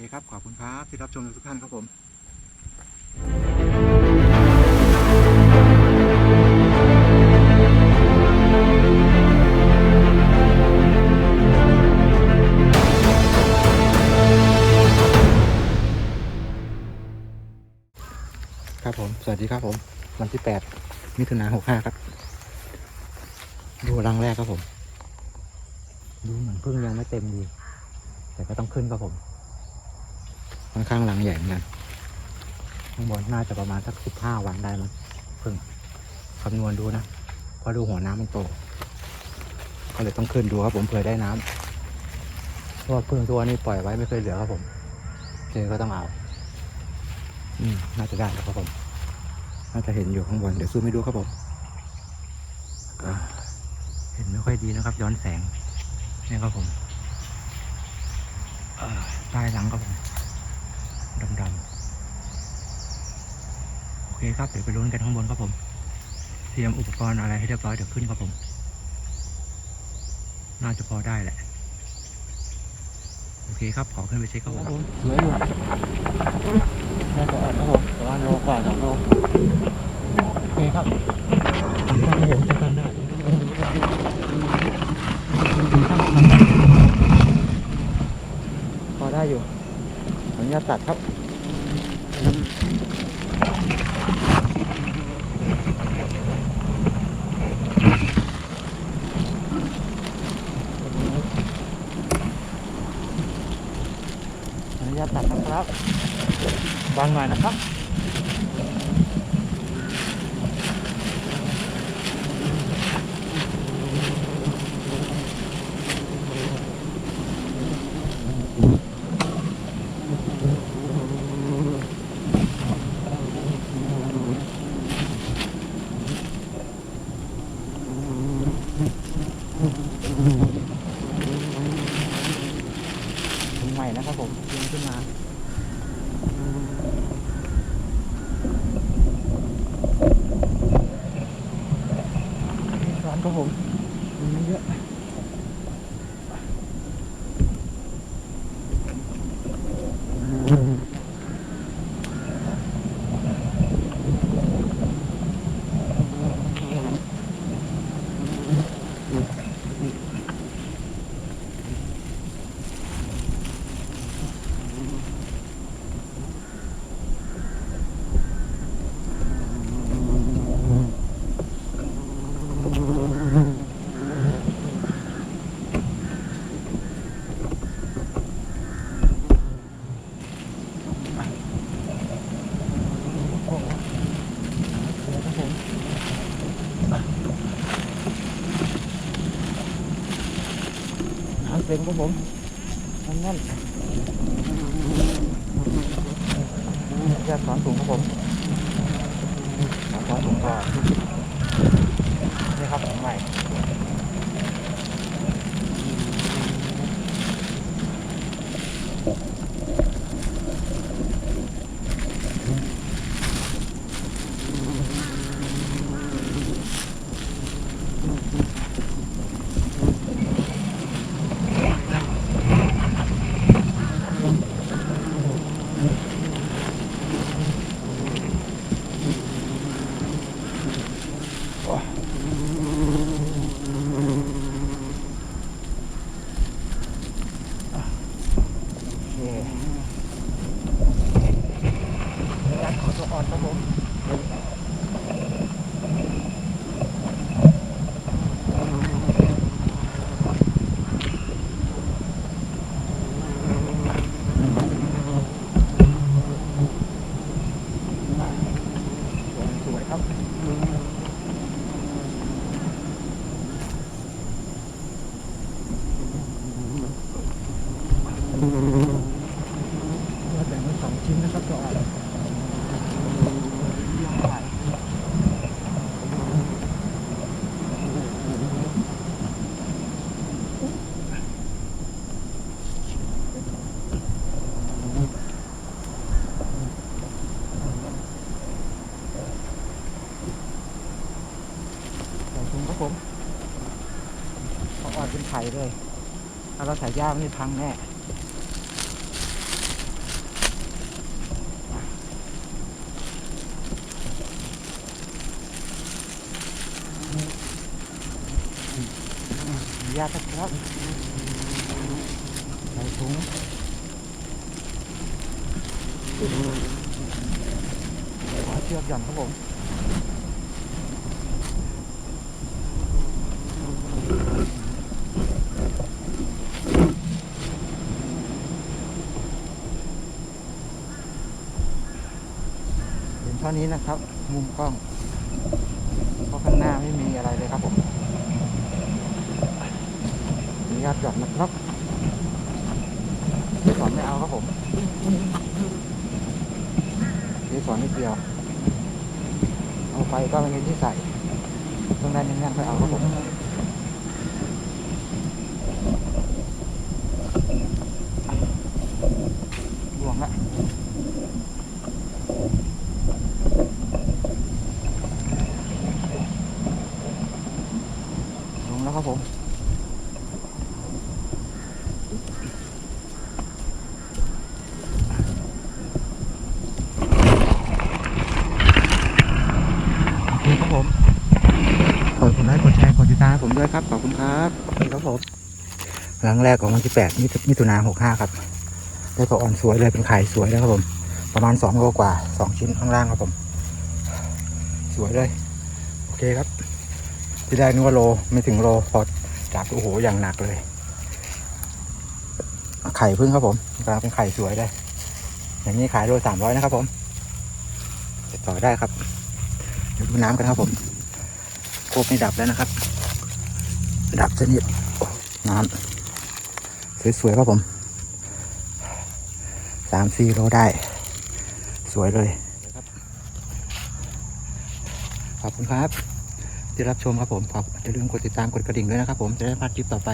เคครับ ขอบคุณครับ ที่รับชมทุกท่านครับผมครับผม สวัสดีครับผม วันที่แปดมิถุนาหกห้าครับ ดูรังแรกครับผม ดูเหมือนพึ่งยังไม่เต็มดี แต่ก็ต้องขึ้นครับผม ค่อนข้างรังใหญ่เหมือนกันข้างบนน่าจะประมาณสักสิบห้าวันได้มั้งพึ่งคำนวณดูนะเพราะดูหัวน้ำมันโต ก็เลยต้องขึ้นดูครับผมเผื่อได้น้ำเพราะว่าพึ่งตัวนี้ปล่อยไว้ไม่เคยเหลือครับผมเจอก็ต้องเอา อืมน่าจะได้แล้วครับผม น่าจะเห็นอยู่ข้างบนเดี๋ยวซูมให้ดูครับผมเห็นไม่ค่อยดีนะครับ ย้อนแสงนี่ครับผมใต้หลังครับผม ดำๆโอเคครับเดี๋ยวไปลุ้นกันข้างบนครับผม เตรียมอุปกรณ์อะไรให้เรียบร้อยเดี๋ยวขึ้นครับผม น่าจะพอได้แหละ โอเคครับขอขึ้นไปเช็คครับผมสวยอยู่น่าจะอัดครับผมประมาณโลกว่าสองโลโอเคครับถ้าไม่เห็นจะกันได้พอได้อยู่ ขออนุญาตตัดครับออนุญาตตัดนะครับบางหน่อยนะครับ ถุงใหม่นะครับผมยิงขึ้นมา ร้อนครับผมมันเยอะ หางเต็ม ครับผมนั่นนั่นแยกสอนสูงครับผมสอนสอนสูงก็นี่ครับของใหม่ สายยางนี่พังแน่ยาตะครับใส่ถุงขอเชือกหย่อนครับผม ท่านี้นะครับ มุมกล้องเพราะข้างหน้าไม่มีอะไรเลยครับผมอนุญาตหย่อนนะครับเกสรไม่เอาครับผมเกสรนิดเดียว เอาไปก็ไม่มีที่ใส่ ต้องได้แน่นๆค่อยเอาครับผมหลวงละลงแล้วครับผม โอเคครับผมขอบคุณไลค์กดแชร์กดติดตามให้ผมด้วยครับ ขอบคุณครับนี่ครับผม ครั้งแรกของวันที่แปดมิถุนาหกห้าครับ ได้ตัวอ่อนสวยเลยเป็นไข่สวยเลยครับผม ประมาณสองโลกว่าสองชิ้นข้างล่างครับผม สวยเลย โอเคครับ ที่แรกนึกว่าโลไม่ถึงโลพอจับโอ้โหอย่างหนักเลย ไข่พึ่งครับผมกำลังเป็นไข่สวยเลย อย่างนี้ขายโลสามร้อยนะครับผมติดต่อได้ครับเดี๋ยวดูน้ำกันครับผมโคบนี่ดับแล้วนะครับ ดับชนิดน้ำ สวยๆครับผมสามสี่โลได้ สวยเลยขอบคุณครับที่รับชมครับผมขอบอย่าลืมกดติดตามกดกระดิ่งด้วยนะครับผมจะได้พลาดคลิปต่อไป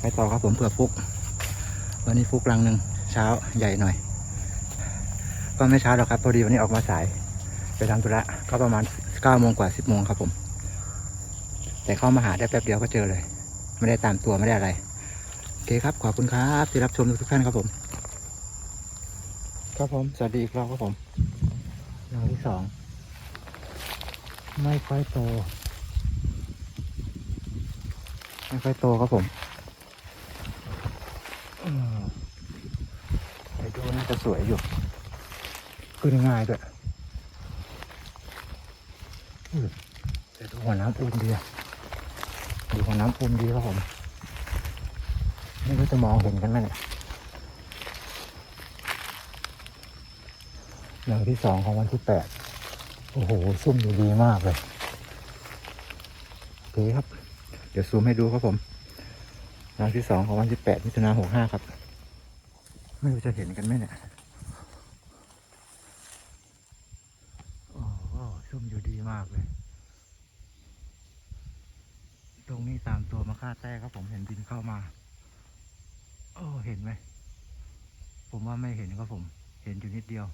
ไปต่อครับผมเผื่อฟุก วันนี้ฟุกรังหนึ่งเช้าใหญ่หน่อย ก็ไม่เช้าหรอกครับพอดีวันนี้ออกมาสาย ไปทำธุระก็ประมาณเก้าโมงกว่าสิบโมงครับผม แต่เข้ามาหาได้แป๊บเดียวก็เจอเลย ไม่ได้ตามตัวไม่ได้อะไร โอเคครับ ขอบคุณครับที่รับชมทุกท่านครับผม ครับผม สวัสดีอีกรอบครับผมรังที่สอง ไม่ค่อยโต ไม่ค่อยโตครับผมอืมไปดูน่าจะสวยอยู่ขึ้นง่ายด้วยอืมแต่ดูหัวน้ำปูนดีดูหัวน้ำปูนดีครับผม ไม่รู้จะมองเห็นกันไหมเนี่ยอย่างที่สองของวันที่แปดโอ้โห ซุ่มอยู่ดีมากเลยโอเคครับ เดี๋ยวซูมให้ดูครับผมอย่างที่สองของวันที่แปดมิถุนาหกห้าครับ ไม่รู้จะเห็นกันไหมเนี่ยโอ้โหซุ่มอยู่ดีมากเลย ตรงนี้สามตัวมาฆ่าแต้ครับผมเห็นบินเข้ามา เห็นไหม ผมว่าไม่เห็นครับผม เห็นอยู่นิดเดียว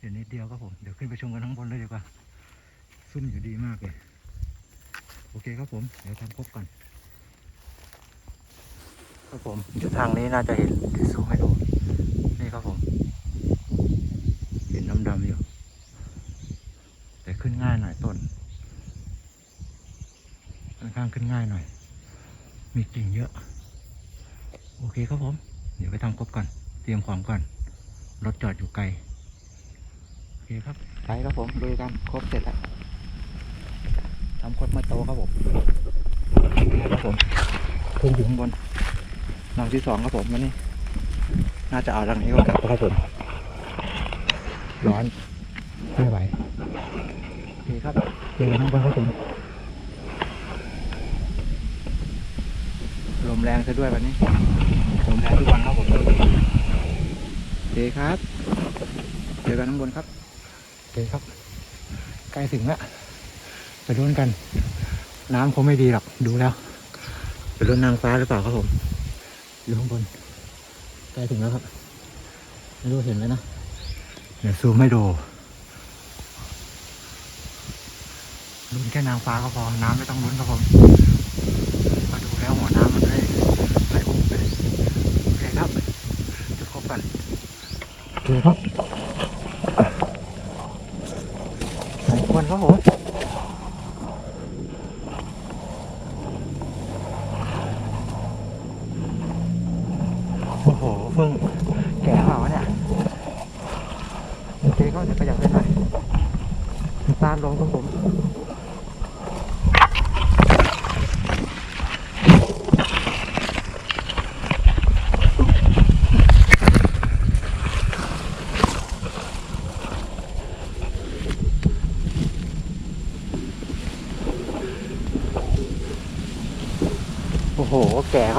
เห็นนิดเดียวครับผม เดี๋ยวขึ้นไปชมกันข้างบนเลยดีกว่า ซุ่มอยู่ดีมากเลย โอเคครับผม เดี๋ยวทำครบก่อนครับผมเดี๋ยวทางนี้น่าจะเห็นเดี๋ยวซูมให้ดู นี่ครับผม เห็นดำๆอยู่ แต่ขึ้นง่ายหน่อยต้นค่อนข้างขึ้นง่ายหน่อย มีกิ่งเยอะ โอเคครับผม เดี๋ยวไปทำครบก่อน เตรียมของก่อน รถจอดอยู่ไกล โอเคครับ ไปครับผมดูกันครบเสร็จแล้วทำครบมาโตครับผมครับผมขึ้นอยู่ข้างบนหลังที่สองครับผมวันนี้ น่าจะเอาหลังนี้ก็กลับแล้วครับผม ร้อน ไม่ไหวโอเคครับเจอกันข้างบนครับผม มแรงซะด้วยวันนี้ลมแรงทุกวันครับผมโอเคครับ เจอกันข้างบนครับโอเคครับ ใกล้ถึงแล้วไปลุ้นกัน น้ำคงไม่ดีหรอกดูแล้วไปลุ้นนางฟ้าหรือเปล่าครับผมอยู่ข้างบนใกล้ถึงแล้วครับ ไม่รู้เห็นไหมนะเดี๋ยวซูมไม่ดูลุ้นแค่นางฟ้าก็พอ น้ำไม่ต้องลุ้นครับผม Huh?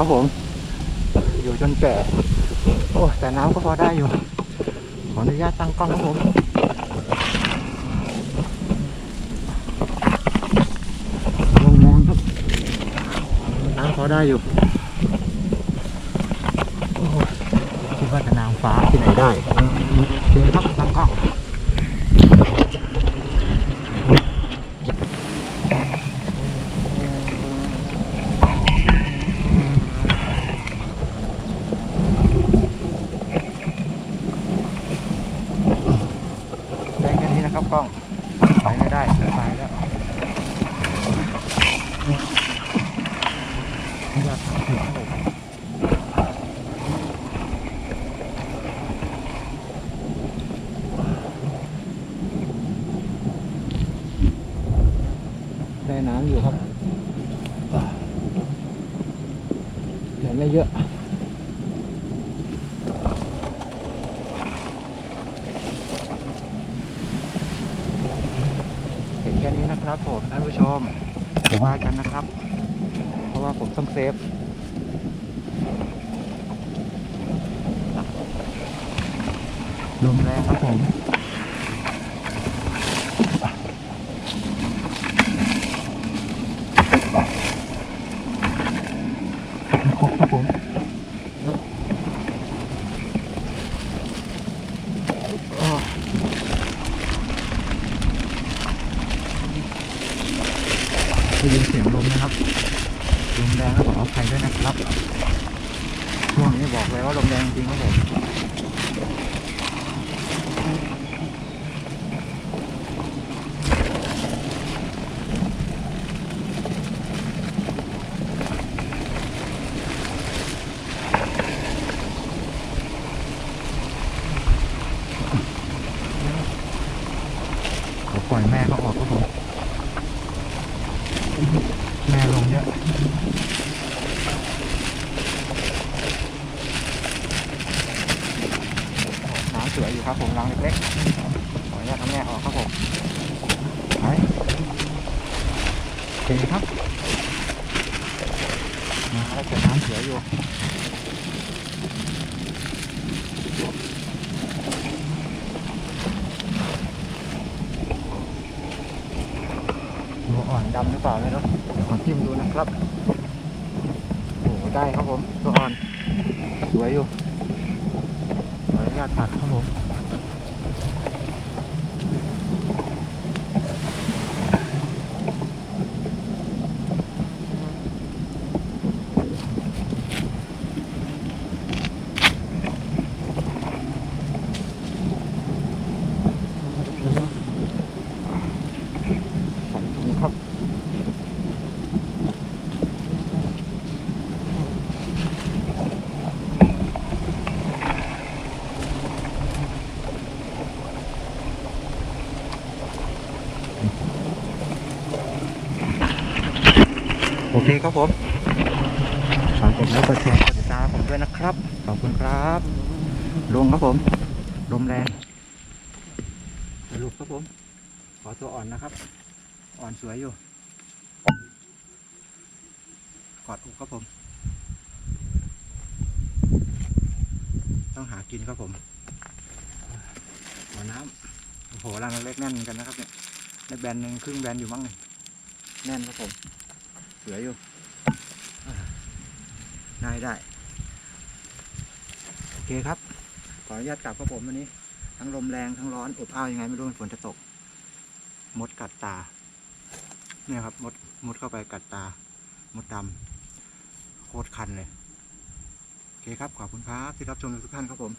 ครับผม อยู่จนแก่ โอ้แต่น้ำก็พอได้อยู่ ขออนุญาตตั้งกล้องครับผมลงมองครับ น้ำพอได้อยู่โอ้คิดว่าจะนางฟ้าที่ไหนได้เดินครับตั้งกล้อง ได้แค่นี้นะครับกล้อง ไปไม่ได้ไปแล้วอยากถึงครับผมได้น้ำอยู่ครับแต่ไม่เยอะ เห็ นะครับ ผมท่านผู้ชมผมว่ากันนะครับ เพราะว่าผมต้องเซฟลมแรงครับผมครบครับผมอ้อ ได้ยินเสียงลมนะครับลมแรงก็ขออภัยด้วยนะครับช่วงนี้บอกเลยว่าลมแรงจริงครับผมเดี๋ยวปล่อยแม่เขาออกครับผม แม่ลงเยอะน้ำสวยอยู่ครับผมรังเล็กๆขออนุญาตเอาแม่ออกครับผมไปโอเคครับมาแล้วแต่น้ำสวยอยู่ ตัวอ่อน ดำหรือเปล่าไม่รู้เดี๋ยวขอจิ้มดูนะครับโอ้โหได้ครับผมตัวอ่อนสวยอยู่ขออนุญาตตัดครับผม นี่ครับ โอเคครับผมฝากกดไลค์กดแชร์กดติดตามผมด้วยนะครับ ขอบคุณครับ ลงครับผม ลมแรงสรุปครับผม ขอตัวอ่อนนะครับ อ่อนสวยอยู่กอดอกครับผม ต้องหากินครับผมขอน้ำโอ้โหรังเล็กแน่นเหมือนกันนะครับเนี่ยในแบนหนึ่งครึ่งแบนอยู่มั้งเนี่ยแน่นครับผม สวยอยู่อ่าได้ได้ โอเคครับ ขออนุญาตกลับครับผมวันนี้ ทั้งลมแรงทั้งร้อนอบอ้าวยังไงไม่รู้ฝนจะตก มดกัดตา เนี่ยครับ มดมดเข้าไปกัดตา มดดำโคตรคันเลย โอเคครับ ขอบคุณครับที่รับชมทุกท่านครับผม